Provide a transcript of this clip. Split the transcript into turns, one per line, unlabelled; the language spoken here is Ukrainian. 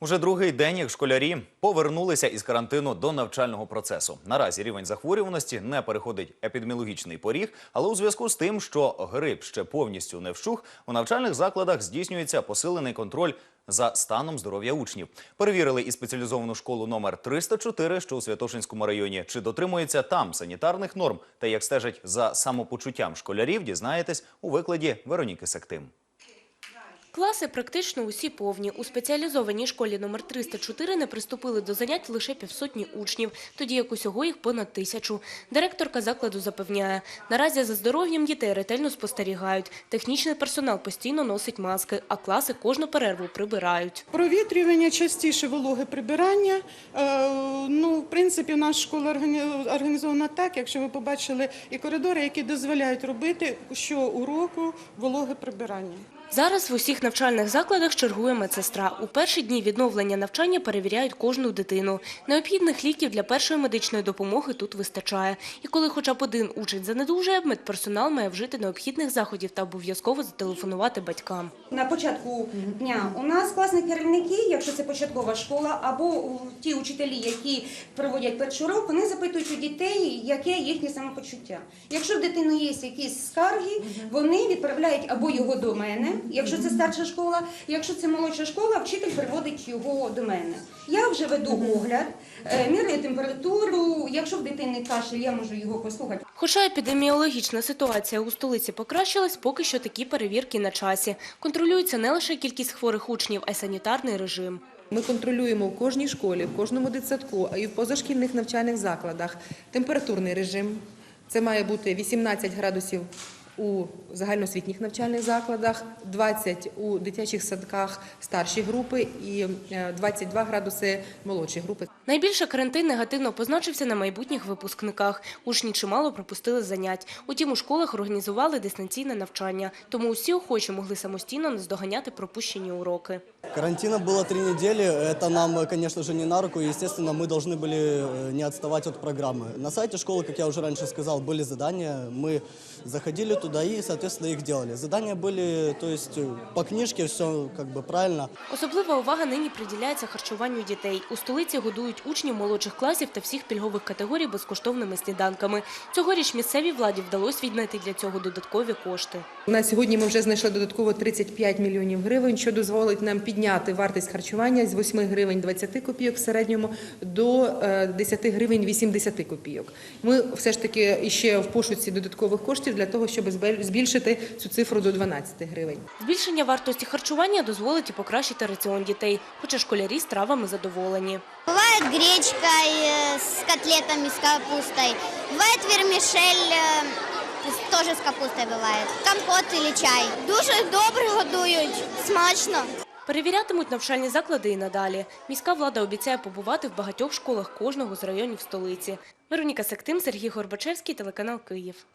Уже другий день, як школярі повернулися із карантину до навчального процесу. Наразі рівень захворюваності не переходить епідеміологічний поріг, але у зв'язку з тим, що грип ще повністю не вщух, у навчальних закладах здійснюється посилений контроль за станом здоров'я учнів. Перевірили і спеціалізовану школу номер 304, що у Святошинському районі. Чи дотримується там санітарних норм та як стежать за самопочуттям школярів, дізнаєтесь у викладі Вероніки Сектим.
Класи практично усі повні. У спеціалізованій школі номер 304 не приступили до занять лише півсотні учнів, тоді як усього їх понад тисячу. Директорка закладу запевняє, наразі за здоров'ям дітей ретельно спостерігають. Технічний персонал постійно носить маски, а класи кожну перерву прибирають.
Провітрювання, частіше вологе прибирання. Е, Ну, в принципі, наша школа органі- організована так, якщо ви побачили і коридори, які дозволяють робити щоуроку вологе прибирання.
Зараз в усіх навчальних закладах чергує медсестра. У перші дні відновлення навчання перевіряють кожну дитину. Необхідних ліків для першої медичної допомоги тут вистачає. І коли хоча б один учень занедужує, медперсонал має вжити необхідних заходів та обов'язково зателефонувати батькам.
На початку дня у нас класні керівники, якщо це початкова школа, або ті учителі, які проводять перший урок, вони запитують у дітей, яке їхнє самопочуття. Якщо в дитини є якісь скарги, вони відправляють або його до мене, якщо це старша школа, якщо це молодша школа, вчитель приводить його до мене. Я вже веду огляд, е, міряю температуру. Якщо в дитини кашель, я можу його послухати.
Хоча епідеміологічна ситуація у столиці покращилась, поки що такі перевірки на часі. Контролюється не лише кількість хворих учнів, а й санітарний режим.
Ми контролюємо в кожній школі, в кожному дитсадку, а і в позашкільних навчальних закладах температурний режим. Це має бути 18 градусів у загальноосвітніх навчальних закладах, 20 у дитячих садках старші групи і е, 22 градуси молодші групи.
Найбільше карантин негативно позначився на майбутніх випускниках. Учні чимало пропустили занять. Утім, у школах організували дистанційне навчання, тому усі охочі могли самостійно наздоганяти пропущені уроки.
Карантина было три недели. Это нам, конечно же, не на руку. И, естественно, мы должны были э, не отставать от программы. На сайте школы, как я уже раньше сказал, были задания. Мы заходили туда и, соответственно, их делали. Задания были, то есть, э, по книжке все как бы правильно.
Особлива увага нині приділяється харчуванню дітей. У столиці годують учнів молодших класів та всіх пільгових категорій безкоштовними сніданками. Цьогоріч місцевій владі вдалося віднайти для цього додаткові кошти.
На сьогодні ми вже знайшли додатково 35 мільйонів гривень, що дозволить нам підняти вартість харчування з 8 гривень 20 копійок в середньому до е, 10 гривень 80 копійок. Ми все ж таки ще в пошуці додаткових коштів для того, щоб збель- збільшити цю цифру до 12 гривень.
Збільшення вартості харчування дозволить і покращити раціон дітей, хоча школярі стравами задоволені.
Бывает гречка э, с котлетами, с капустой. Бывает вермишель, э, с- тоже с капустой бывает. Компот или чай. Дуже добре годують, смачно.
Перевірятимуть навчальні заклади і надалі. Міська влада обіцяє побувати в багатьох школах кожного з районів столиці. Вероніка Сектим, Сергій Горбачевський, телеканал Київ.